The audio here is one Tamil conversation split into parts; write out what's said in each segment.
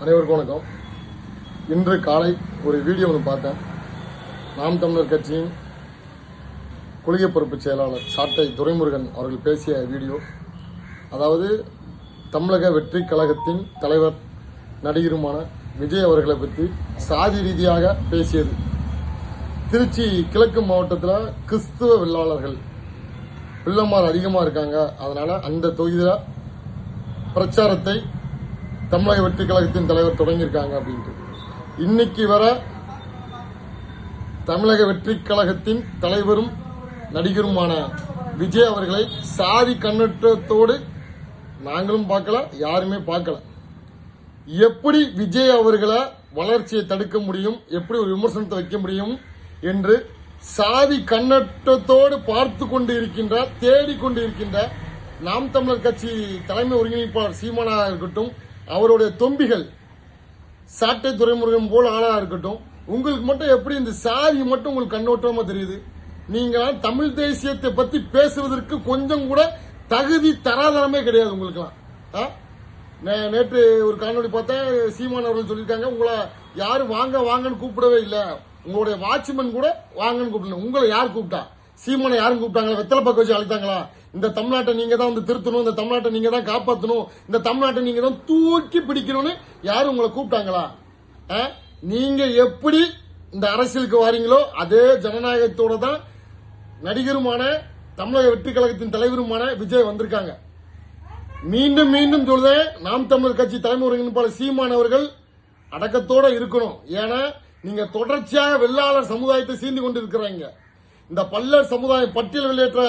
அனைவருக்கும் வணக்கம். இன்று காலை ஒரு வீடியோ ஒன்று பார்த்தேன். நாம் தமிழர் கட்சியின் குளிகை பொறுப்பு செயலாளர் சாட்டை துரைமுருகன் அவர்கள் பேசிய வீடியோ. அதாவது தமிழக வெற்றி கழகத்தின் தலைவர் நடிகருமான விஜய் அவர்களை பற்றி சாதி ரீதியாக பேசியது. திருச்சி கிழக்கு மாவட்டத்தில் கிறிஸ்துவ வெள்ளாளர்கள் பிள்ளைமார் அதிகமாக இருக்காங்க. அதனால் அந்த தொகுதியில் பிரச்சாரத்தை தமிழக வெற்றி கழகத்தின் தலைவர் தொடங்கியிருக்காங்க அப்படின்ட்டு. இன்னைக்கு வர தமிழக வெற்றி கழகத்தின் தலைவரும் நடிகருமான விஜய் அவர்களை சாதி கண்ணோட்டத்தோடு நாங்களும் பார்க்கல யாருமே பார்க்கல. எப்படி விஜய் அவர்களை வளர்ச்சியை தடுக்க முடியும் எப்படி ஒரு விமர்சனத்தை வைக்க முடியும் என்று சாதி கண்ணோட்டத்தோடு பார்த்து கொண்டு இருக்கின்றார் தேடிக்கொண்டு இருக்கின்ற நாம் தமிழர் கட்சி தலைமை ஒருங்கிணைப்பாளர் சீமானா இருக்கட்டும் அவருடைய தொம்பிகள் சாட்டை துறைமுருகன் போல் ஆளா இருக்கட்டும். உங்களுக்கு மட்டும் எப்படி இந்த சாதி மட்டும் உங்களுக்கு கண்ணோட்டமா தெரியுது? நீங்களாம் தமிழ் தேசியத்தை பத்தி பேசுவதற்கு கொஞ்சம் கூட தகுதி தராதரமே கிடையாது உங்களுக்குலாம் ஆ? நே- நேற்று ஒரு காணொலி பார்த்தேன் சீமான் அவர்கள் சொல்லியிருக்காங்க உங்களை யாரும் வாங்க வாங்கன்னு கூப்பிடவே இல்லை. உங்களுடைய வாட்ச்மேன் கூட வாங்கன்னு கூப்பிடல. உங்களை யார் கூப்பிட்டா? சீமானை யாரும் கூப்பிட்டாங்களா? வெத்தலை பக்கம் வச்சு அழைத்தாங்களா? இந்த தமிழ்நாட்டை நீங்க தான் வந்து திருத்தணும் இந்த தமிழ்நாட்டை நீங்க தான் காப்பாற்றணும் இந்த தமிழ்நாட்டை நீங்க தான் தூக்கி பிடிக்கணும்னு யாரும் உங்களை கூப்பிட்டாங்களா? நீங்க எப்படி இந்த அரசியலுக்கு வாரீங்களோ அதே ஜனநாயகத்தோட தான் நடிகருமான தமிழக வெற்றி கழகத்தின் தலைவருமான விஜய் வந்திருக்காங்க. மீண்டும் மீண்டும் சொல்றேன் நாம் தமிழர் கட்சி தலைமை ஒருங்கிணைப்பாளர் சீமான் அவர்கள் அடக்கத்தோட இருக்கணும். ஏன்னா நீங்க தொடர்ச்சியாக வெள்ளாளர் சமுதாயத்தை சீந்து கொண்டு இருக்கிறாங்க இந்த பல்லர் சமுதாயம் பட்டியல் வெளியேற்ற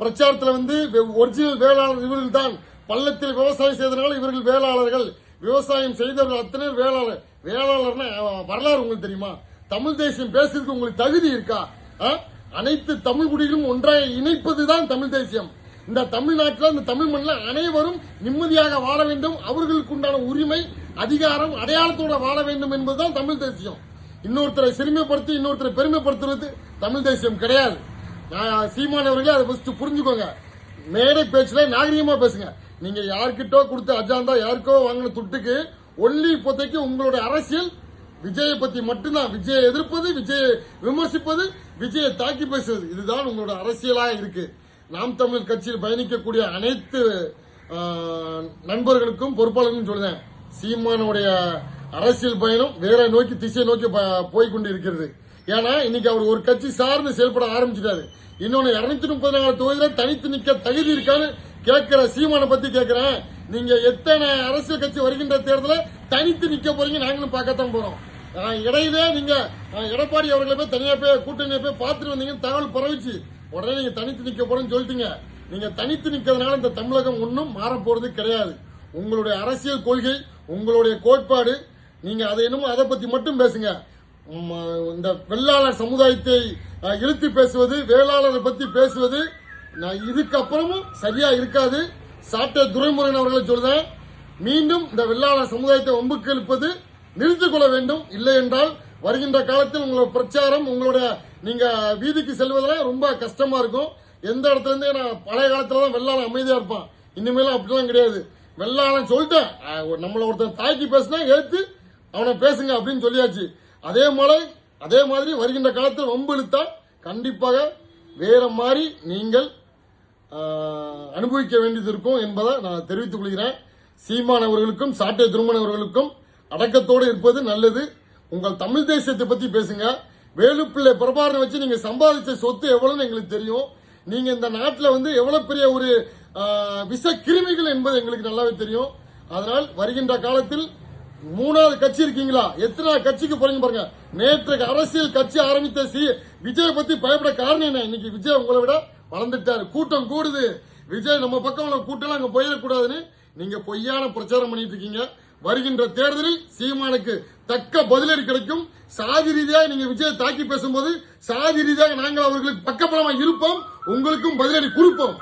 பிரச்சாரத்தில் வந்து ஒரிஜினல் வேளாளர் இவர்கள் தான். பள்ளத்தில் விவசாயம் செய்தனால இவர்கள் வேளாளர்கள். விவசாயம் செய்தவர்கள் அத்தனை வேளாளர் வேளாளர்னா வரலாறு உங்களுக்கு தெரியுமா? தமிழ் தேசியம் பேசுறதுக்கு உங்களுக்கு தகுதி இருக்கா? ஆ? அனைத்து தமிழ் குடிகளும் ஒன்றாக இணைப்பதுதான் தமிழ் தேசியம். இந்த தமிழ்நாட்டில் இந்த தமிழ் மண்ணில் அனைவரும் நிம்மதியாக வாழ வேண்டும். அவர்களுக்கு உண்டான உரிமை அதிகாரம் அடையாளத்தோட வாழ வேண்டும் என்பதுதான் தமிழ் தேசியம். இன்னொருத்தரை சிறுமைப்படுத்தி இன்னொருத்தரை பெருமைப்படுத்துறது தமிழ் தேசியம் கிடையாது. நான் சீமான் அவர்களே அதை ஃபர்ஸ்ட் புரிஞ்சுக்கோங்க. மேடை பேச்சுல நாகரிகமா பேசுங்க. நீங்க யார்கிட்டோ கொடுத்து அஜாந்தா யாருக்கோ வாங்கின துட்டுக்கு ஒல்லி இப்போதைக்கு உங்களுடைய அரசியல் விஜயை பத்தி மட்டும்தான். விஜயை எதிர்ப்பது விஜயை விமர்சிப்பது விஜயை தாக்கி பேசுவது. இதுதான் உங்களோட அரசியலாக இருக்கு. நாம் தமிழர் கட்சியில் பயணிக்கக்கூடிய அனைத்து நண்பர்களுக்கும் பொறுப்பாளர்களும் சொல்லுதேன் சீமானுடைய அரசியல் பயணம் வேற நோக்கி திசையை நோக்கி ப- போய் கொண்டு இருக்கிறது ஏன்னா இன்னைக்கு அவர் ஒரு கட்சி சார்ந்து செயல்பட ஆரம்பிச்சிட்டாரு. இன்னொன்னு இருநூத்தி முப்பது நாலு தொகுதியில தனித்து நிக்க தகுதி இருக்கான்னு கேட்கிற சீமானை பத்தி கேட்கிறேன். நீங்க எத்தனை அரசியல் கட்சி வருகின்ற தேர்தலில் தனித்து நிக்க போறீங்க நாங்களும் பார்க்கத்தான் போறோம். இடையிலே நீங்க எடப்பாடி அவர்களை போய் தனியா போய் கூட்டணியை போய் பார்த்துட்டு வந்தீங்கன்னு தகவல் பரவிச்சு உடனே நீங்க தனித்து நிக்க போறேன்னு சொல்லிட்டீங்க. நீங்க தனித்து நிக்கிறதுனால இந்த தமிழகம் ஒன்றும் மாற போறது கிடையாது. உங்களுடைய அரசியல் கொள்கை உங்களுடைய கோட்பாடு நீங்க அதை என்னமோ அதை பத்தி மட்டும் பேசுங்க. இந்த வெள்ளாளர் சமுதாயத்தை இழுத்து பேசுவது வேளாளரை பத்தி பேசுவது நான் இதுக்கப்புறமும் சரியா இருக்காது. சாட்டை துரைமுருகன் அவர்களை சொல்றேன். மீண்டும் இந்த வெள்ளாளர் சமுதாயத்தை ஒம்புக்கு இழுப்பது நிறுத்திக் கொள்ள வேண்டும். இல்லை என்றால் வருகின்ற காலத்தில் உங்களோட பிரச்சாரம் உங்களுடைய நீங்க வீதிக்கு செல்வதெல்லாம் ரொம்ப கஷ்டமா இருக்கும். எந்த இடத்துல இருந்தே நான் பழைய காலத்துல தான் வெள்ளாளன் அமைதியா இருப்பான். இனிமேலும் அப்படிலாம் கிடையாது. வெள்ளாளன் சொல்லிட்டேன் ஒரு- நம்மள ஒருத்தன் தாக்கி பேசினா ஏத்து அவனை பேசுங்க அப்படின்னு சொல்லியாச்சு. அதே மழை அதே மாதிரி வருகின்ற காலத்தில் வம்பு இழுத்தால் கண்டிப்பாக வேற மாதிரி நீங்கள் அனுபவிக்க வேண்டியது இருக்கும் என்பதை நான் தெரிவித்துக் கொள்கிறேன். சீமானவர்களுக்கும் சாட்டை திருமணவர்களுக்கும் அடக்கத்தோடு இருப்பது நல்லது. உங்கள் தமிழ் தேசியத்தை பத்தி பேசுங்க. வேலுப்பிள்ளை பிரபாரனை வச்சு நீங்க சம்பாதிச்ச சொத்து எவ்வளவுன்னு எங்களுக்கு தெரியும். நீங்க இந்த நாட்டில் வந்து எவ்வளவு பெரிய ஒரு விஷ கிருமிகள் என்பது எங்களுக்கு நல்லாவே தெரியும். அதனால் வருகின்ற காலத்தில் மூணாவது கட்சி இருக்கீங்களா? எத்தனை கட்சிக்கு போறீங்க பாருங்க. நேற்று அரசியல் கட்சி ஆரம்பித்த சி விஜய் பத்தி பயப்பட காரணம் என்ன? இன்னைக்கு விஜய் உங்களை விட வளர்ந்துட்டாரு. கூட்டம் கூடுது. விஜய் நம்ம பக்கம் உள்ள கூட்டம் அங்க போயிடக்கூடாதுன்னு நீங்க பொய்யான பிரச்சாரம் பண்ணிட்டு இருக்கீங்க. வருகின்ற தேர்தலில் சீமானுக்கு தக்க பதிலடி கிடைக்கும். சாதி ரீதியாக நீங்க விஜய் தாக்கி பேசும்போது சாதி ரீதியாக நாங்கள் அவர்களுக்கு பக்கபலமா இருப்போம். உங்களுக்கும் பதிலடி கொடுப்போம்.